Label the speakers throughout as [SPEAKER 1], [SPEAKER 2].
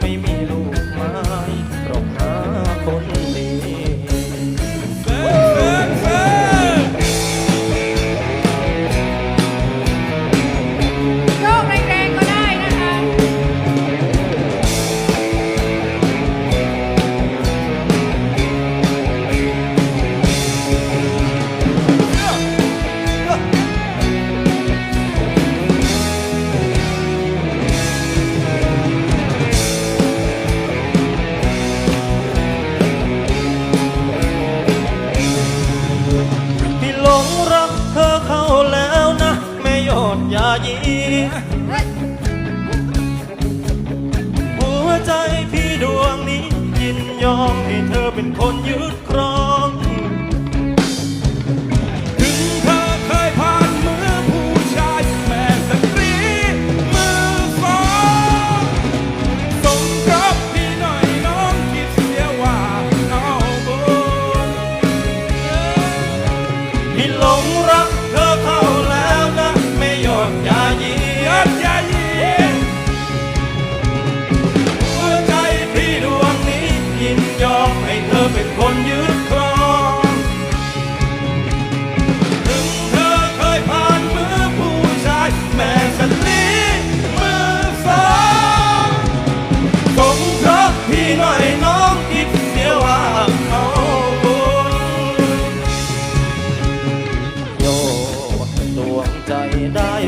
[SPEAKER 1] ไม่มี ยีหัวใจพี่ดวงนี้ ยินยอมให้เธอเป็นคนยึดครอง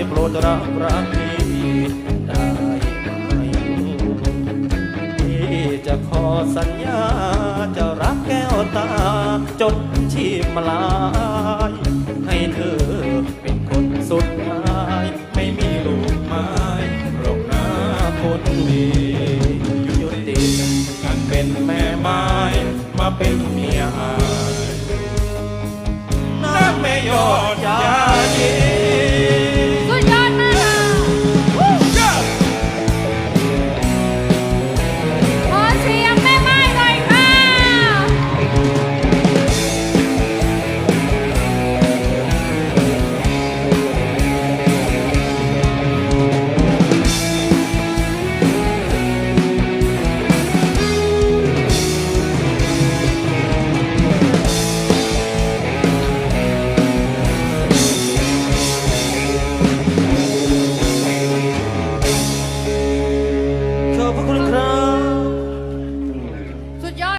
[SPEAKER 1] โปรดรับรักพี่ได้ไหมพี่จะขอสัญญา จะรักแก้วตา จนชีพมลาย ให้เธอเป็นคนสุดท้าย ไม่มีลูกไม้หรอกน้าคนดียุติกันเป็นแม่ไม้มาเป็นเมียอายน้าแม่ยอดใจ